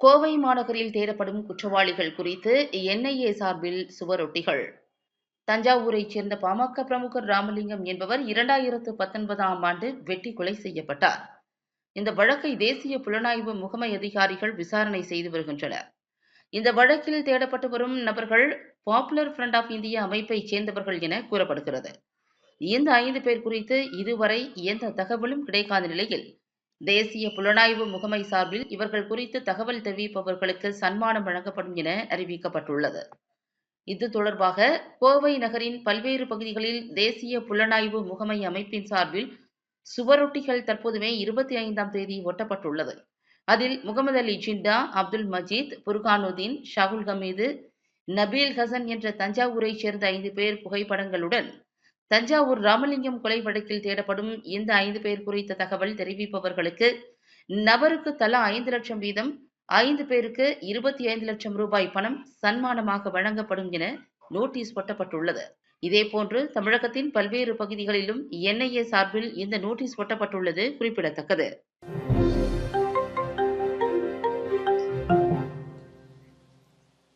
கோவை மாநகரில் தேடப்படும் குற்றவாளிகள் குறித்து என்ஐஏ சார்பில் சுவரொட்டிகள். தஞ்சாவூரைச் சேர்ந்த பாமக பிரமுகர் ராமலிங்கம் என்பவர் இரண்டாயிரத்து பத்தொன்பதாம் ஆண்டு வெட்டி கொலை செய்யப்பட்டார். இந்த வழக்கை தேசிய புலனாய்வு முகமை அதிகாரிகள் விசாரணை செய்து வருகின்றனர். இந்த வழக்கில் தேடப்பட்டு வரும் நபர்கள் பாப்புலர் ஃப்ரண்ட் ஆஃப் இந்தியா அமைப்பைச் சேர்ந்தவர்கள் என கூறப்படுகிறது. இந்த ஐந்து பேர் குறித்து இதுவரை எந்த தகவலும் கிடைக்காத நிலையில் தேசிய புலனாய்வு முகமை சார்பில் இவர்கள் குறித்து தகவல் தெரிவிப்பவர்களுக்கு சன்மானம் வழங்கப்படும் என அறிவிக்கப்பட்டுள்ளது. இது தொடர்பாக கோவை நகரின் பல்வேறு பகுதிகளில் தேசிய புலனாய்வு முகமை அமைப்பின் சார்பில் சுவரொட்டிகள் தற்போதுமே இருபத்தி ஐந்தாம் தேதி ஒட்டப்பட்டுள்ளது. அதில் முகமது அலி ஜிண்டா அப்துல் மஜீத் புர்கானுதீன் ஷாகுல் ஹமீது நபீல் ஹசன் என்ற தஞ்சாவூரைச் சேர்ந்த ஐந்து பேர் புகைப்படங்களுடன் தஞ்சாவூர் ராமலிங்கம் கொலை வழக்கில் தேடப்படும் இந்த ஐந்து பேர் குறித்த தகவல் தெரிவிப்பவர்களுக்கு நபருக்கு தலா ஐந்து லட்சம் வீதம் ஐந்து பேருக்கு இருபத்தி ஐந்து லட்சம் ரூபாய் பணம் சன்மானமாக வழங்கப்படும் என நோட்டீஸ் ஒட்டப்பட்டுள்ளது. இதேபோன்று தமிழகத்தின் பல்வேறு பகுதிகளிலும் என்ஐஏ சார்பில் இந்த நோட்டீஸ் ஒட்டப்பட்டுள்ளது குறிப்பிடத்தக்கது.